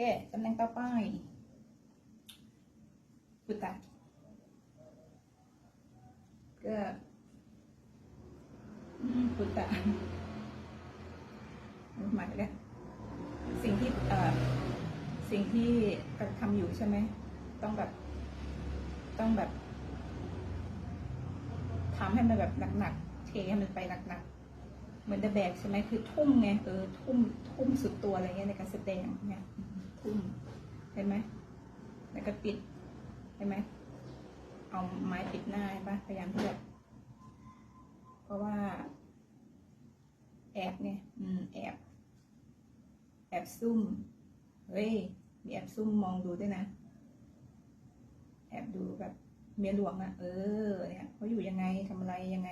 เคตำแหน่งต่อไปพุตตะก็อืมพุตตะหมายไปแล้วสิ่งที่เอ่อสิ่งที่กระทำอยู่ใช่ไหม ต้องแบบ ต้องแบบทำให้มันแบบหนักๆ เทให้มันไปหนักๆ เหมือนเดอะแบกใช่ไหมคือทุ่มไงเออทุ่มทุ่มสุดตัวอะไรเงี้ยในการแสดงเนี่ย ทุ่มเห็นไหม แล้วก็ปิด เห็นไหม เอาไม้ปิดหน้าเห็นปะพยายามที่แบบเพราะว่า แอบเนี่ยอืมแอบ แอบซุ่ม เฮ้ย มีแอบซุ่มมองดูด้วยนะ แอบดูแบบเมียหลวงอะ่ะ เออ เนี่ยเขาอยู่ยังไงทำอะไรยังไง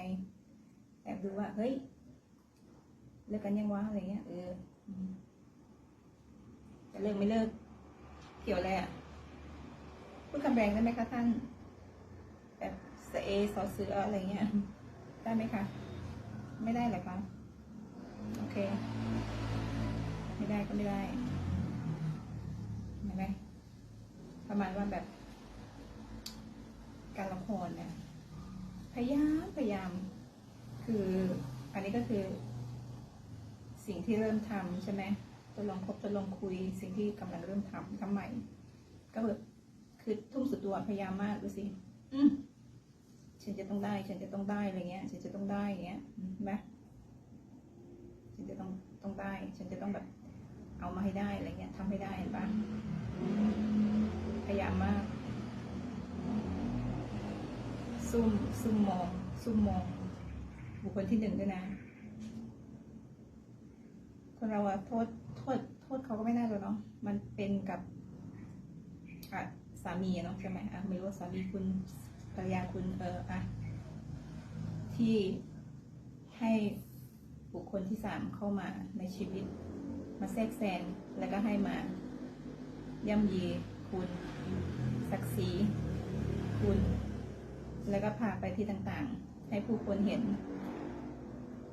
แอบดูว่า เฮ้ยเลิกกันยังวะอะไรเงี้ย เออ จะเลิกไม่เลิก เกี่ยวอะไรอะ่ะพูดคำแรงได้ไหมคะท่าน แบบสเอสอเสืออะไรเงี้ย ได้ไหมคะ ไม่ได้เหรอคะโอเค ไม่ได้ก็ไม่ได้เห็นไหมประมาณว่าแบบ การละครเนี่ยพยายามพยายาม คืออันนี้ก็คือ สิ่งที่เริ่มทำใช่ไหม ทดลองคบทดลองคุยสิ่งที่กำลังเริ่มทำทำใหม่ ก็แบบคือทุ่มสุดตัวพยายามมากดูสิอืมฉันจะต้องได้ ฉันจะต้องได้อะไรเงี้ย ฉันจะต้องได้อย่างเงี้ยเห็นไหมฉันจะต้องต้องได้ ฉันจะต้องแบบ เอามาให้ได้อะไรเงี้ยทำให้ได้เห็นปะพยายามมาก ซุ่มซุ่มมอง ซุ่มมอง บุคคลที่หนึ่งด้วยนะ คนเราอะโทษโทษโทษเขาก็ไม่ได้เลยเนาะมันเป็นกับอะสามีเนาะใช่ไหมอะไม่รู้ว่าสามีคุณภรรยาคุณเอออะที่ให้บุคคลที่สามเข้ามาในชีวิต มาแทรกแซงแล้วก็ให้มาย่ำยีคุณศักดิ์ศรีคุณ แล้วก็พาไปที่ต่างๆ ให้ผู้คนเห็น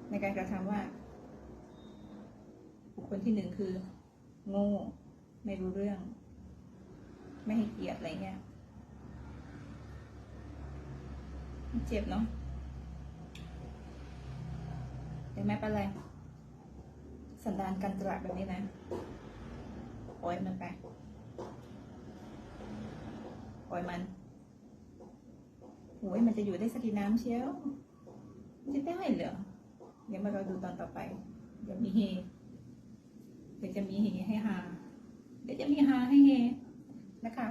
ในการกระทำว่า บุคคลที่หนึ่งคือ โง่ ไม่รู้เรื่อง ไม่ให้เกียรติอะไรเงี้ยเจ็บเนาะแต่ไม่เป็นไร สันดานการตลาดแบบนี้นะปล่อยมันไปปล่อยมันโอ้ยมันจะอยู่ได้สักกี่น้ำเชียวจะได้เหรอเดี๋ยวมาเราดูตอนต่อไป เดี๋ยวมีเฮ เดี๋ยวจะมีเฮให้ฮาเดี๋ยวจะมีฮาให้เฮนะคะ